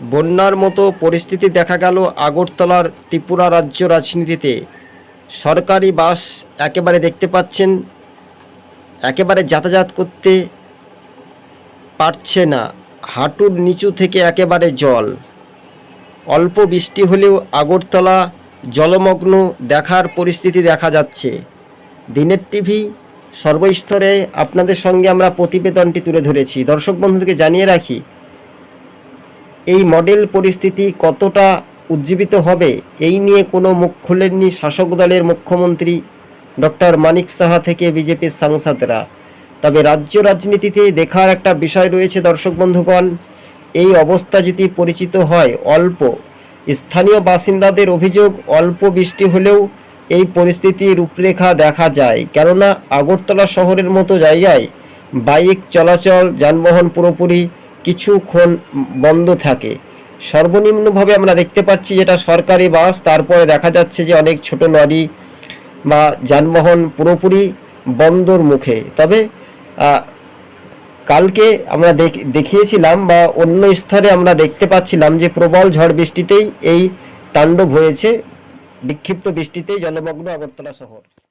বন্যার মতো পরিস্থিতি দেখা গেল আগরতলার ত্রিপুরা রাজ্য রাজনীতিতে। সরকারি বাস একেবারে দেখতে পাচ্ছেন, একেবারে যাতায়াত করতে পারছে না। হাঁটুর নিচু থেকে একেবারে জল। অল্প বৃষ্টি হলেও আগরতলা জলমগ্ন দেখার পরিস্থিতি দেখা যাচ্ছে। দিনের টিভি সর্বস্তরে আপনাদের সঙ্গে আমরা প্রতিবেদনটি তুলে ধরেছি। দর্শক বন্ধুদেরকে জানিয়ে রাখি এই মডেল পরিস্থিতি কতটা উজ্জীবিত হবে? এই নিয়ে কোনো মুখ খুলেননি শাসক দলের মুখ্যমন্ত্রী ডক্টর মানিক সাহা থেকে বিজেপির সাংসদরা। তবে রাজ্য রাজনীতিতে দেখার একটা বিষয় রয়েছে দর্শক বন্ধুগণ, এই অবস্থা যদি পরিচিত হয় অল্প, স্থানীয় বাসিন্দাদের অভিযোগ অল্প বৃষ্টি হলেও এই পরিস্থিতির রূপরেখা দেখা যায়। কেননা আগরতলা শহরের মতো জায়গায় বাইক চলাচল, যানবাহন পুরোপুরি কিছুক্ষণ বন্ধ থাকে। সর্বনিম্নভাবে আমরা দেখতে পাচ্ছি যেটা সরকারি বাস, তারপরে দেখা যাচ্ছে যে অনেক ছোট লরি বা যানবাহন পুরোপুরি বন্দর মুখে। তবে কালকে আমরা দেখ- দেখিয়েছিলাম বা অন্য স্তরে আমরা দেখতে পাচ্ছিলাম যে প্রবল ঝড় বৃষ্টিতেই এই তাণ্ডব হয়েছে। বিক্ষিপ্ত বৃষ্টিতেই জলমগ্ন আগরতলা শহর।